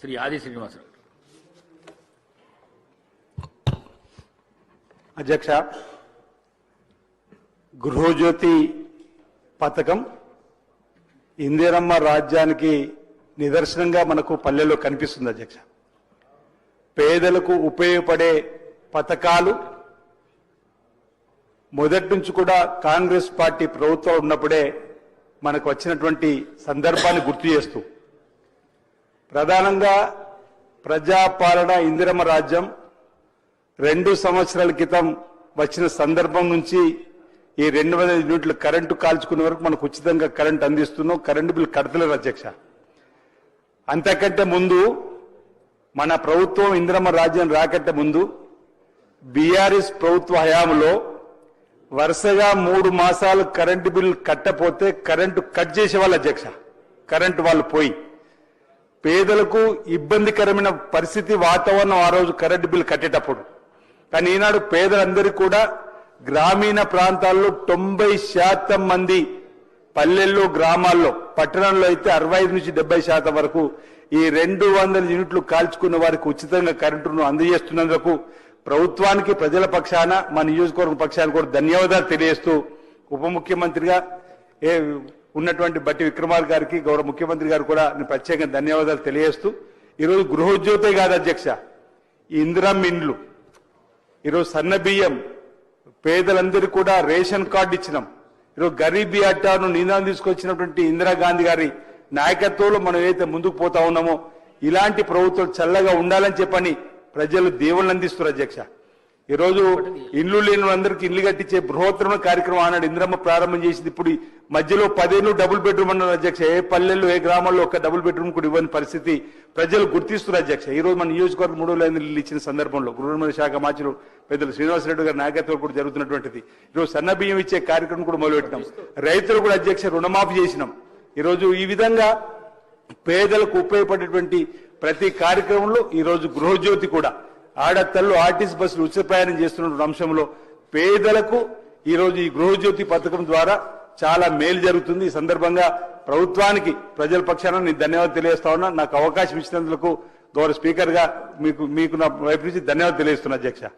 శ్రీ ఆది శ్రీనివాసరావు. అధ్యక్ష గృహజ్యోతి పథకం ఇందిరమ్మ రాజ్యానికి నిదర్శనంగా మనకు పల్లెల్లో కనిపిస్తుంది అధ్యక్ష. పేదలకు ఉపయోగపడే పథకాలు మొదటి నుంచి కూడా కాంగ్రెస్ పార్టీ ప్రభుత్వం ఉన్నప్పుడే మనకు వచ్చినటువంటి సందర్భాన్ని గుర్తు చేస్తూ ప్రధానంగా ప్రజాపాలన ఇందిరమ రాజ్యం రెండు సంవత్సరాల క్రితం వచ్చిన సందర్భం నుంచి ఈ రెండు వందల యూనిట్లు కరెంటు కాల్చుకునే వరకు మనకు ఉచితంగా కరెంటు అందిస్తున్నాం. కరెంటు బిల్లు కడతలేరు అధ్యక్ష. అంతకంటే ముందు మన ప్రభుత్వం ఇందిరమ్మ రాజ్యం రాకంటే ముందు బీఆర్ఎస్ ప్రభుత్వ హయాంలో వరుసగా మూడు మాసాలు కరెంటు బిల్లు కట్టపోతే కరెంటు కట్ చేసేవాళ్ళు అధ్యక్ష. కరెంటు వాళ్ళు పోయి పేదలకు ఇబ్బందికరమైన పరిస్థితి వాతావరణం ఆ రోజు కరెంటు బిల్ కట్టేటప్పుడు. కానీ ఈనాడు పేదలందరికీ కూడా గ్రామీణ ప్రాంతాల్లో తొంభై శాతం మంది పల్లెల్లో గ్రామాల్లో పట్టణంలో అయితే అరవై నుంచి డెబ్బై శాతం వరకు ఈ రెండు వందల యూనిట్లు కాల్చుకున్న వారికి ఉచితంగా కరెంటును అందజేస్తున్నందుకు ప్రభుత్వానికి ప్రజల పక్షాన మా నియోజకవర్గం పక్షాన కూడా ధన్యవాదాలు తెలియజేస్తూ ఉప ముఖ్యమంత్రిగా ఏ ఉన్నటువంటి బట్టి విక్రమార్ గారికి గౌరవ ముఖ్యమంత్రి గారు కూడా నేను ప్రత్యేకంగా ధన్యవాదాలు తెలియజేస్తూ ఈరోజు గృహోద్యోతే కాదు అధ్యక్ష ఈ ఇందిరమ్మ ఇండ్లు. ఈరోజు సన్న బియ్యం పేదలందరికీ కూడా రేషన్ కార్డు ఇచ్చినాం. ఈరోజు గరీబీ అట్టాను నినాదం తీసుకొచ్చినటువంటి ఇందిరాగాంధీ గారి నాయకత్వంలో మనం ఏదైతే ముందుకు పోతా ఉన్నామో ఇలాంటి ప్రభుత్వం చల్లగా ఉండాలని చెప్పని ప్రజలు దేవుళ్ళు అందిస్తున్నారు అధ్యక్ష. ఈరోజు ఇల్లు లేని వాళ్ళందరికీ ఇల్లు కట్టించే బృహత్తరమైన కార్యక్రమం ఆనాడు ఇందిరమ్మ ప్రారంభం చేసింది. ఇప్పుడు మధ్యలో పదేళ్ళు డబుల్ బెడ్రూమ్ అన్నారు అధ్యక్ష. ఏ పల్లెల్లో ఏ గ్రామాల్లో ఒక డబుల్ బెడ్రూమ్ కూడా ఇవ్వని పరిస్థితి ప్రజలు గుర్తిస్తున్నారు అధ్యక్ష. ఈ రోజు మన నియోజకవర్గం మూడు లైన్లు ఇల్లు ఇచ్చిన సందర్భంలో గృహనిర్మాణ శాఖ మార్చులు పెద్దలు శ్రీనివాసరెడ్డి గారి నాయకత్వం కూడా జరుగుతున్నటువంటిది. ఈరోజు సన్న బియ్యం ఇచ్చే కార్యక్రమం కూడా మొదలుపెట్టినాం. రైతులు కూడా అధ్యక్ష రుణమాఫీ చేసినాం. ఈరోజు ఈ విధంగా పేదలకు ఉపయోగపడేటువంటి ప్రతి కార్యక్రమంలో ఈ రోజు గృహజ్యోతి కూడా ఆడతల్లు ఆర్టీసీ బస్సులు ఉచిత ప్రయాణం చేస్తున్న అంశంలో పేదలకు ఈరోజు ఈ గృహజ్యోతి పథకం ద్వారా చాలా మేలు జరుగుతుంది. ఈ సందర్భంగా ప్రభుత్వానికి ప్రజల పక్షాన నేను ధన్యవాదాలు తెలియజేస్తా ఉన్నా. నాకు అవకాశం ఇచ్చినందుకు గౌరవ స్పీకర్గా మీకు మీకు నా వైపు నుంచి ధన్యవాదాలు తెలియజేస్తున్నా అధ్యక్ష.